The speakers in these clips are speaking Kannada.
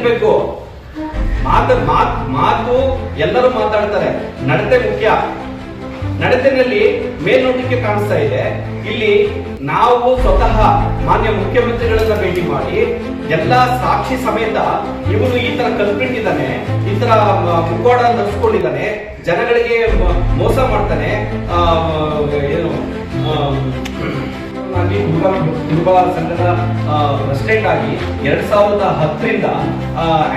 ಇರ್ಬೇಕು ಮಾತು ಮಾತು ಮಾತು ಎಲ್ಲರೂ ಮಾತಾಡ್ತಾರೆ. ನಡತೆ ಮುಖ್ಯ. ನಡತೆನಲ್ಲಿ ಮೇಲ್ನೋಟಕ್ಕೆ ಕಾಣಿಸ್ತಾ ಇದೆ. ಇಲ್ಲಿ ನಾವು ಸ್ವತಃ ಮಾನ್ಯ ಮುಖ್ಯಮಂತ್ರಿಗಳನ್ನ ಭೇಟಿ ಮಾಡಿ, ಎಲ್ಲ ಸಾಕ್ಷಿ ಸಮೇತ ಇವನು ಈ ತರ ಕಲ್ಪಿಟ್ಟಿದ್ದಾನೆ, ಈ ತರ ಮುಖವಾಡ ಧರಿಸ್ಕೊಂಡಿದ್ದಾನೆ ಜನಗಳಿಗೆ ಮೋಸ ಮಾಡ್ತಾನೆ ಏನು ದುರ್ಗಾ ಸಂಘದ ಪ್ರೆಸಿಡೆಂಟ್ ಆಗಿ ಎರಡ್ ಸಾವಿರದ ಹತ್ತರಿಂದ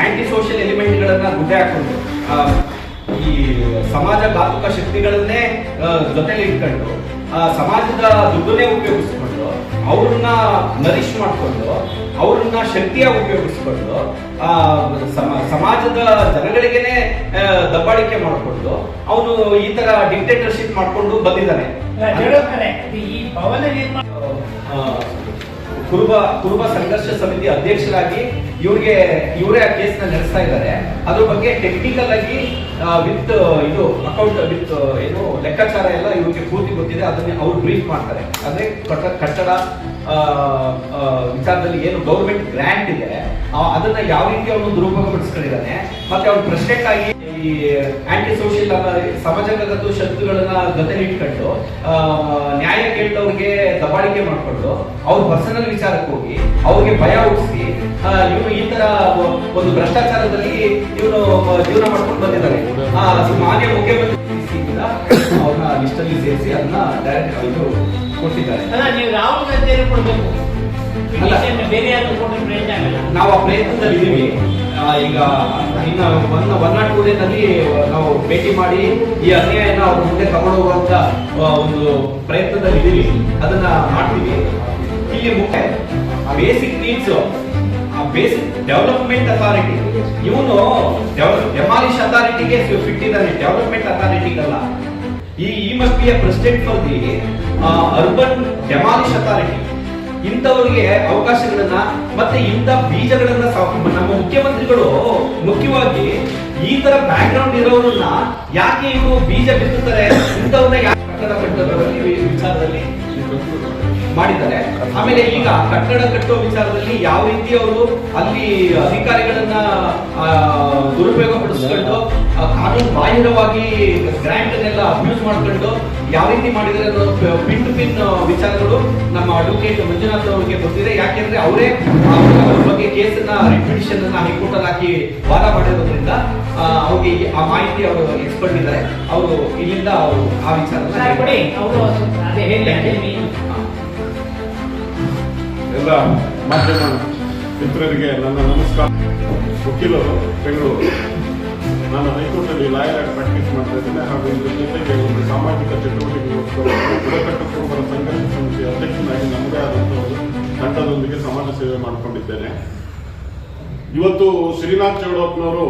ಆಂಟಿ ಸೋಷಿಯಲ್ ಎಲಿಮೆಂಟ್ಗಳನ್ನ ಗುಡ್ಡೆ ಹಾಕೊಂಡು ಈ ಸಮಾಜ ಘಾತುಕ ಶಕ್ತಿಗಳನ್ನೇ ಜೊತೆಲಿ ಇಟ್ಕೊಂಡು ಆ, ಸಮಾಜದ ದುಡ್ಡನ್ನೇ ಉಪಯೋಗಿಸ್ಕೊಂಡು ಅವ್ರನ್ನ ನರಿಶ್ ಮಾಡಿಕೊಂಡು ಅವ್ರನ್ನ ಶಕ್ತಿಯಾಗಿ ಉಪಯೋಗಿಸ್ಕೊಂಡು ಆ, ಸಮಾಜದ ಜನಗಳಿಗೆನೆ ದಬ್ಬಾಳಿಕೆ ಮಾಡಿಕೊಂಡು ಅವನು ಈ ತರ ಡಿಕ್ಟೇಟರ್ಶಿಪ್ ಮಾಡಿಕೊಂಡು ಬಂದಿದ್ದಾನೆ. ಈ ಭವನ ನಿರ್ಮಾಣ ಕುರುಬ ಕುರುಬ ಸಂಘರ್ಷ ಸಮಿತಿ ಅಧ್ಯಕ್ಷರಾಗಿ ಇವ್ರಿಗೆ, ಇವರೇ ಆ ಕೇಸ್ನ ನಡೆಸ್ತಾ ಇದ್ದಾರೆ. ಅದ್ರ ಬಗ್ಗೆ ಟೆಕ್ನಿಕಲ್ ಆಗಿ ವಿತ್ ಇದು ಅಕೌಂಟ್ ವಿತ್ ಏನು, ಲೆಕ್ಕಾಚಾರ ಎಲ್ಲ ಇವ್ರಿಗೆ ಪೂರ್ತಿ ಗೊತ್ತಿದೆ. ಅದನ್ನ ಅವ್ರು ಬ್ರೀಫ್ ಮಾಡ್ತಾರೆ. ಅಂದ್ರೆ ಕಟ್ಟ- ಕಟ್ಟಡ ವಿಚಾರದಲ್ಲಿ ಏನು ಗೌರ್ಮೆಂಟ್ ಗ್ರ್ಯಾಂಟ್ ಇದೆ ಅದನ್ನ ಯಾವ ರೀತಿ ಅವನು ದುರುಪಯೋಗ ಪಡಿಸ್ಕೊಂಡಿದ್ದಾನೆ ಮತ್ತೆ ಅವ್ರು ಪ್ರೆಸಿಡೆಂಟ್ ಆಗಿ ಈ ಆಂಟಿ ಸೋಷಿಯಲ್ ಸಮಾಜಗತ ಶಕ್ತಿಗಳನ್ನ ಜೊತೆ ಇಟ್ಕೊಂಡು ನ್ಯಾಯ ಕೇಳಿದವ್ರಿಗೆ ದಬಾಳಿಕೆ ಮಾಡ್ಕೊಂಡು, ಅವ್ರ ಪರ್ಸನಲ್ ವಿಚಾರಕ್ಕೆ ಹೋಗಿ ಅವ್ರಿಗೆ ಭಯ ಹುಟ್ಟಿಸಿ ಇವನು ಈ ತರ ಒಂದು ಭ್ರಷ್ಟಾಚಾರದಲ್ಲಿ ಇವರು ಜೀವನ ಮಾಡ್ಕೊಂಡು ಬಂದಿದ್ದಾರೆ. ಆ, ಮಾನ್ಯ ಮುಖ್ಯಮಂತ್ರಿ ಅವ್ರನ್ನ ಲಿಸ್ಟಲ್ಲಿ ಸೇರಿಸಿ ಅದನ್ನ ಡೈರೆಕ್ಟ್ ಅವರು ಕೊಟ್ಟಿದ್ದಾರೆ ನೀವು ರಾಹುಲ್ ಗಾಂಧಿ ಕೊಡಬೇಕು. ನಾವು ಆ ಪ್ರಯತ್ನದಲ್ಲಿ ಇದ್ದೀವಿ ಈಗ ಇನ್ನು ಒನ್ ಒನ್ ನಾಟ್ ಟೂ ಡೇನಲ್ಲಿ ನಾವು ಭೇಟಿ ಮಾಡಿ ಈ ಅನ್ಯಾಯನ ಅವ್ರ ಮುಂದೆ ತಗೊಂಡು ಹೋಗುವಂತ ಒಂದು ಪ್ರಯತ್ನದಲ್ಲಿ ಇದ್ದೀವಿ ಅದನ್ನ ಮಾಡ್ತೀವಿ. ಇಲ್ಲಿ ಮುಖ್ಯ basic needs basic development authority. ಇವನು ಡೆಮಾಲಿಶ್ ಅಥಾರಿಟಿಗೆ ಫಿಟ್ ಇದ್ದಾನೆ ಡೆವಲಪ್ಮೆಂಟ್ ಅಥಾರಿಟಿಗಲ್ಲ. ಈ ಈ a president for urban demolish authority. ಇಂಥವ್ರಿಗೆ ಅವಕಾಶಗಳನ್ನ ಮತ್ತೆ ಇಂಥ ಬೀಜಗಳನ್ನ ನಮ್ಮ ಮುಖ್ಯಮಂತ್ರಿಗಳು ಮುಖ್ಯವಾಗಿ ಈ ತರ ಬ್ಯಾಕ್ ಗ್ರೌಂಡ್ ಇರೋರನ್ನ ಯಾಕೆ ಇವರು ಬೀಜ ಬಿತ್ತುತ್ತಾರೆ? ಇಂಥವ್ರನ್ನ ಯಾಕೆ ವಿಚಾರದಲ್ಲಿ ಮಾಡಿದ್ದಾರೆ. ಆಮೇಲೆ ಈಗ ಕಟ್ಟಡ ಕಟ್ಟುವ ವಿಚಾರದಲ್ಲಿ ಯಾವ ರೀತಿ ಅವರು ಅಲ್ಲಿ ಅಧಿಕಾರಿಗಳನ್ನ ದುರುಪಯೋಗ ಪಡಿಸ್ಕೊಂಡು ಕಾನೂನು ಬಾಹಿರವಾಗಿ ಗ್ರಾಂಟ್ ಅನ್ನೆಲ್ಲ ಅಬ್ಯೂಸ್ ಮಾಡ್ಕೊಂಡು ಯಾವ ರೀತಿ ಮಾಡಿದ್ರೆ ಅನ್ನೋ ಪಿನ್ ಟು ಪಿನ್ ವಿಚಾರಗಳು ನಮ್ಮ ಅಡ್ವೊಕೇಟ್ ಮಂಜುನಾಥ್ ಅವರಿಗೆ ಗೊತ್ತಿದೆ. ಯಾಕೆಂದ್ರೆ ಅವರೇ ಅವ್ರ ಬಗ್ಗೆ ಕೇಸನ್ನ ರಿಪಿಟಿಷನ್ ಅನ್ನ ಹೈಕೋರ್ಟ್ ಅಲ್ಲಿ ಹಾಕಿ ವಾದ ಮಾಡಿರೋದ್ರಿಂದ ಆ, ಅವ್ರಿಗೆ ಆ ಮಾಹಿತಿ ಅವರು ಎಕ್ಸ್ಪರ್ಟ್ ಇದ್ದಾರೆ. ಅವರು ಇಲ್ಲಿಂದ ಅವರು ಆ ವಿಚಾರನ ಎಲ್ಲ ಮಾಧ್ಯಮ ಮಿತ್ರರಿಗೆ ನನ್ನ ನಮಸ್ಕಾರ. ವಕೀಲರು, ಬೆಂಗಳೂರು. ನಾನು ಹೈಕೋರ್ಟಲ್ಲಿ ಲಾಯರ್ ಆಗಿ ಪ್ರಾಕ್ಟೀಸ್ ಮಾಡ್ತಾ ಇದ್ದೇನೆ. ಹಾಗೂ ಇದ್ರ ಜೊತೆಗೆ ಒಂದು ಸಾಮಾಜಿಕ ಚಟುವಟಿಕೆಗೋಸ್ಕರ ಬುಡಕಟ್ಟು ಕುರುಬರ ಸಂಘರ್ಷ ಸಮಿತಿಯ ಅಧ್ಯಕ್ಷನಾಗಿ ನಮ್ಮದೇ ಆದಂಥ ಒಂದು ತಂಡದೊಂದಿಗೆ ಸಮಾಜ ಸೇವೆ ಮಾಡಿಕೊಂಡಿದ್ದೇನೆ. ಇವತ್ತು ಶ್ರೀನಾಥ್ ಚೌಡಪ್ಪನವರು,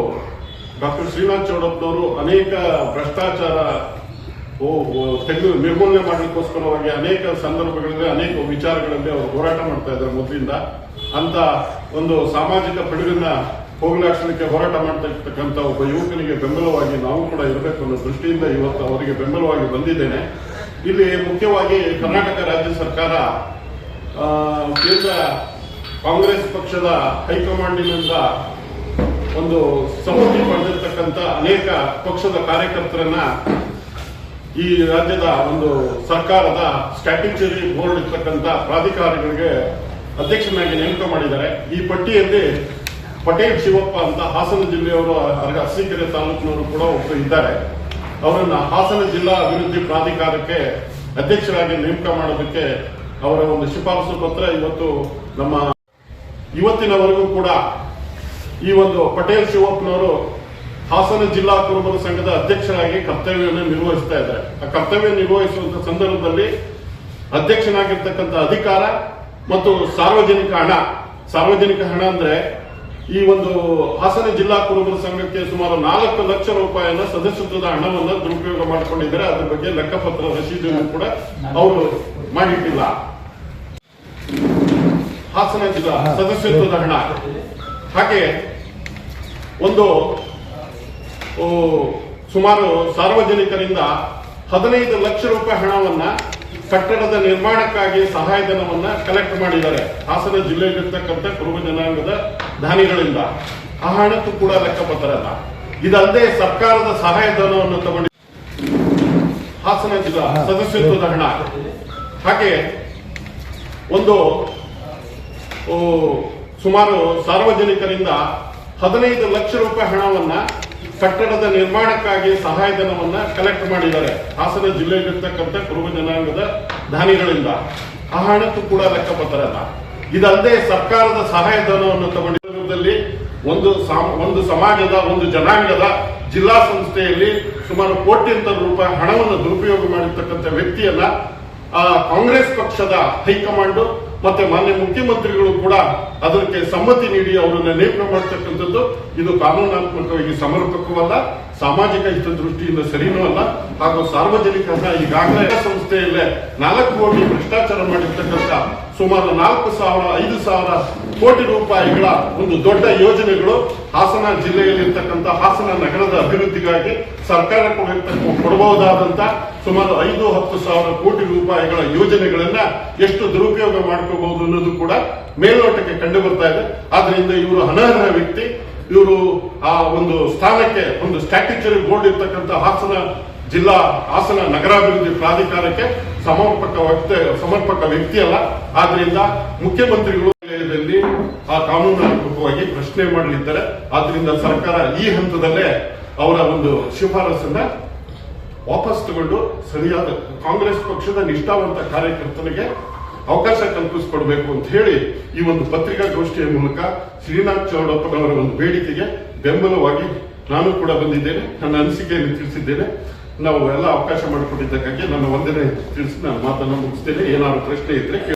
ಡಾಕ್ಟರ್ ಶ್ರೀನಾಥ್ ಚೌಡಪ್ಪನವರು ಅನೇಕ ಭ್ರಷ್ಟಾಚಾರ ತೆಗೆದು ನಿರ್ಮೂಲನೆ ಮಾಡಲಿಕ್ಕೋಸ್ಕರವಾಗಿ ಅನೇಕ ಸಂದರ್ಭಗಳಲ್ಲಿ ಅನೇಕ ವಿಚಾರಗಳಲ್ಲಿ ಅವರು ಹೋರಾಟ ಮಾಡ್ತಾ ಇದ್ದಾರೆ ಮೊದಲಿಂದ. ಅಂತ ಒಂದು ಸಾಮಾಜಿಕ ಪಿಡುಗನ್ನ ಹೋಗಲಾಡಿಸಲಿಕ್ಕೆ ಹೋರಾಟ ಮಾಡ್ತಾ ಇರ್ತಕ್ಕಂಥ ಒಬ್ಬ ಯುವಕನಿಗೆ ಬೆಂಬಲವಾಗಿ ನಾವು ಕೂಡ ಇರಬೇಕು ಅನ್ನೋ ದೃಷ್ಟಿಯಿಂದ ಇವತ್ತು ಅವರಿಗೆ ಬೆಂಬಲವಾಗಿ ಬಂದಿದ್ದೇನೆ. ಇಲ್ಲಿ ಮುಖ್ಯವಾಗಿ ಕರ್ನಾಟಕ ರಾಜ್ಯ ಸರ್ಕಾರ ಕೇಂದ್ರ ಕಾಂಗ್ರೆಸ್ ಪಕ್ಷದ ಹೈಕಮಾಂಡಿನಿಂದ ಒಂದು ಸಮಿತಿ ಪಡೆದಿರ್ತಕ್ಕಂಥ ಅನೇಕ ಪಕ್ಷದ ಕಾರ್ಯಕರ್ತರನ್ನ ಈ ರಾಜ್ಯದ ಒಂದು ಸರ್ಕಾರದ ಸ್ಟ್ಯಾಟ್ಯೂಟರಿ ಬೋರ್ಡ್ ಇರ್ತಕ್ಕಂಥ ಪ್ರಾಧಿಕಾರಿಗಳಿಗೆ ಅಧ್ಯಕ್ಷನಾಗಿ ನೇಮಕ ಮಾಡಿದ್ದಾರೆ. ಈ ಪಟ್ಟಿಯಲ್ಲಿ ಪಟೇಲ್ ಶಿವಪ್ಪ ಅಂತ ಹಾಸನ ಜಿಲ್ಲೆಯವರು ಅರಸೀಕೆರೆ ತಾಲೂಕಿನವರು ಕೂಡ ಒಬ್ಬರು ಇದ್ದಾರೆ. ಅವರನ್ನ ಹಾಸನ ಜಿಲ್ಲಾ ಅಭಿವೃದ್ಧಿ ಪ್ರಾಧಿಕಾರಕ್ಕೆ ಅಧ್ಯಕ್ಷರಾಗಿ ನೇಮಕ ಮಾಡೋದಕ್ಕೆ ಅವರ ಒಂದು ಶಿಫಾರಸು ಪತ್ರ ಇವತ್ತು ನಮ್ಮ ಇವತ್ತಿನವರೆಗೂ ಕೂಡ ಈ ಒಂದು ಪಟೇಲ್ ಶಿವಪ್ಪನವರು ಹಾಸನ ಜಿಲ್ಲಾ ಕುರುಬರ ಸಂಘದ ಅಧ್ಯಕ್ಷರಾಗಿ ಕರ್ತವ್ಯವನ್ನು ನಿರ್ವಹಿಸ್ತಾ ಇದ್ದಾರೆ. ಆ ಕರ್ತವ್ಯ ನಿರ್ವಹಿಸುವಂತ ಸಂದರ್ಭದಲ್ಲಿ ಅಧ್ಯಕ್ಷನಾಗಿರ್ತಕ್ಕಂಥ ಅಧಿಕಾರ ಮತ್ತು ಸಾರ್ವಜನಿಕ ಹಣ ಸಾರ್ವಜನಿಕ ಹಣ ಅಂದ್ರೆ ಈ ಒಂದು ಹಾಸನ ಜಿಲ್ಲಾ ಕುರುಬರ ಸಂಘಕ್ಕೆ ಸುಮಾರು ನಾಲ್ಕು ಲಕ್ಷ ರೂಪಾಯಿಯನ್ನ ಸದಸ್ಯತ್ವದ ಹಣವನ್ನ ದುರುಪಯೋಗ ಮಾಡಿಕೊಂಡಿದ್ದಾರೆ. ಅದ್ರ ಬಗ್ಗೆ ಲೆಕ್ಕಪತ್ರ ರಸೀದಿಯನ್ನು ಕೂಡ ಅವರು ಮಾಡಿಟ್ಟಿಲ್ಲ. ಹಾಸನ ಜಿಲ್ಲಾ ಸದಸ್ಯತ್ವದ ಹಣ. ಹಾಗೆ ಒಂದು ಸುಮಾರು ಸಾರ್ವಜನಿಕರಿಂದ ಹದಿನೈದು ಲಕ್ಷ ರೂಪಾಯಿ ಹಣವನ್ನ ಕಟ್ಟಡದ ನಿರ್ಮಾಣಕ್ಕಾಗಿ ಸಹಾಯಧನವನ್ನ ಕಲೆಕ್ಟ್ ಮಾಡಿದ್ದಾರೆ. ಹಾಸನ ಜಿಲ್ಲೆಯಲ್ಲಿರ್ತಕ್ಕಂಥ ಕುರುಬ ಜನಾಂಗದ ದಾನಿಗಳಿಂದ. ಆ ಹಣಕ್ಕೂ ಕೂಡ ಲೆಕ್ಕ ಬರ್ತಾರಲ್ಲ ಇದಲ್ಲದೆ ಸರ್ಕಾರದ ಸಹಾಯಧನವನ್ನು ತಗೊಂಡು ಹಾಸನ ಜಿಲ್ಲಾ ಸದಸ್ಯತ್ವದ ಹಣ. ಹಾಗೆ ಒಂದು ಸುಮಾರು ಸಾರ್ವಜನಿಕರಿಂದ ಹದಿನೈದು ಲಕ್ಷ ರೂಪಾಯಿ ಹಣವನ್ನ ಕಟ್ಟಡದ ನಿರ್ಮಾಣಕ್ಕಾಗಿ ಸಹಾಯಧನವನ್ನ ಕಲೆಕ್ಟ್ ಮಾಡಿದ್ದಾರೆ. ಹಾಸನ ಜಿಲ್ಲೆಯಲ್ಲಿರ್ತಕ್ಕಂಥ ಕುರುಬ ಜನಾಂಗದ ದಾನಿಗಳಿಂದ. ಆ ಹಣಕ್ಕೂ ಕೂಡ ಲೆಕ್ಕ ಬರ್ತಾರಲ್ಲ ಇದಲ್ಲದೆ ಸರ್ಕಾರದ ಸಹಾಯಧನವನ್ನು ತಗೊಂಡಿರುವುದರಲ್ಲಿ ಒಂದು ಒಂದು ಸಮಾಜದ, ಒಂದು ಜನಾಂಗದ ಜಿಲ್ಲಾ ಸಂಸ್ಥೆಯಲ್ಲಿ ಸುಮಾರು ಕೋಟ್ಯಂತರ ರೂಪಾಯಿ ಹಣವನ್ನು ದುರುಪಯೋಗ ಮಾಡಿರ್ತಕ್ಕಂಥ ವ್ಯಕ್ತಿಯನ್ನ ಕಾಂಗ್ರೆಸ್ ಪಕ್ಷದ ಹೈಕಮಾಂಡ್ ಮತ್ತೆ ಮಾನ್ಯ ಮುಖ್ಯಮಂತ್ರಿಗಳು ಕೂಡ ಅದಕ್ಕೆ ಸಮ್ಮತಿ ನೀಡಿ ಅವರನ್ನ ನೇಮಕ ಮಾಡತಕ್ಕಂಥದ್ದು ಇದು ಕಾನೂನಾತ್ಮಕವಾಗಿ ಸಮರ್ಪಕವಲ್ಲ. ಸಾಮಾಜಿಕ ಹಿತದೃಷ್ಟಿಯಿಂದ ಸರಿನೂ ಅಲ್ಲ, ಹಾಗೂ ಸಾರ್ವಜನಿಕ ಈಗಾಗಲೇ ಸಂಸ್ಥೆಯಲ್ಲೇ ನಾಲ್ಕು ಕೋಟಿ ಭ್ರಷ್ಟಾಚಾರ ಮಾಡಿರ್ತಕ್ಕಂಥ ಸುಮಾರು ನಾಲ್ಕು ಸಾವಿರ, ಐದು ಸಾವಿರ ಕೋಟಿ ರೂಪಾಯಿಗಳ ಒಂದು ದೊಡ್ಡ ಯೋಜನೆಗಳು ಹಾಸನ ಜಿಲ್ಲೆಯಲ್ಲಿರ್ತಕ್ಕಂಥ ಹಾಸನ ನಗರದ ಅಭಿವೃದ್ಧಿಗಾಗಿ ಸರ್ಕಾರ ಕೊಡಬಹುದಾದಂತ ಸುಮಾರು ಐದು, ಹತ್ತು ಸಾವಿರ ಕೋಟಿ ರೂಪಾಯಿಗಳ ಯೋಜನೆಗಳನ್ನ ಎಷ್ಟು ದುರುಪಯೋಗ ಮಾಡ್ಕೋಬಹುದು ಅನ್ನೋದು ಕೂಡ ಮೇಲ್ನೋಟಕ್ಕೆ ಕಂಡು ಬರ್ತಾ ಇದೆ. ಆದ್ರಿಂದ ಇವರು ಅನರ್ಹ ವ್ಯಕ್ತಿ. ಇವರು ಆ ಒಂದು ಸ್ಥಾನಕ್ಕೆ, ಒಂದು ಸ್ಟ್ಯಾಟ್ಯೂಚರಿ ಬೋರ್ಡ್ ಇರ್ತಕ್ಕಂಥ ಹಾಸನ ಜಿಲ್ಲಾ, ಹಾಸನ ನಗರಾಭಿವೃದ್ಧಿ ಪ್ರಾಧಿಕಾರಕ್ಕೆ ಸಮರ್ಪಕ ವ್ಯಕ್ತಿ ಸಮರ್ಪಕ ವ್ಯಕ್ತಿ ಅಲ್ಲ. ಆದ್ರಿಂದ ಮುಖ್ಯಮಂತ್ರಿಗಳು ಆ ಕಾನೂನಾತ್ಮಕವಾಗಿ ಪ್ರಶ್ನೆ ಮಾಡಲಿದ್ದಾರೆ. ಆದ್ರಿಂದ ಸರ್ಕಾರ ಈ ಹಂತದಲ್ಲೇ ಅವರ ಒಂದು ಶಿಫಾರಸನ್ನ ವಾಪಸ್ ತಗೊಂಡು ಸರಿಯಾದ ಕಾಂಗ್ರೆಸ್ ಪಕ್ಷದ ನಿಷ್ಠಾವಂತ ಕಾರ್ಯಕರ್ತನಿಗೆ ಅವಕಾಶ ಕಲ್ಪಿಸಿಕೊಡ್ಬೇಕು ಅಂತ ಹೇಳಿ ಈ ಒಂದು ಪತ್ರಿಕಾಗೋಷ್ಠಿಯ ಮೂಲಕ ಶ್ರೀನಾಥ್ ಚೌಡಪ್ಪನವರ ಒಂದು ಬೇಡಿಕೆಗೆ ಬೆಂಬಲವಾಗಿ ನಾನು ಕೂಡ ಬಂದಿದ್ದೇನೆ. ನನ್ನ ಅನಿಸಿಕೆಯನ್ನು ತಿಳಿಸಿದ್ದೇನೆ. ನಾವು ಎಲ್ಲ ಅವಕಾಶ ಮಾಡಿಕೊಟ್ಟಿದ್ದಕ್ಕಾಗಿ ನನ್ನ ವಂದನೆ ತಿಳಿಸಿ ನಾನು ಮಾತನ್ನು ಮುಗಿಸ್ತೇನೆ. ಏನಾದ್ರು ಪ್ರಶ್ನೆ ಇದ್ರೆ.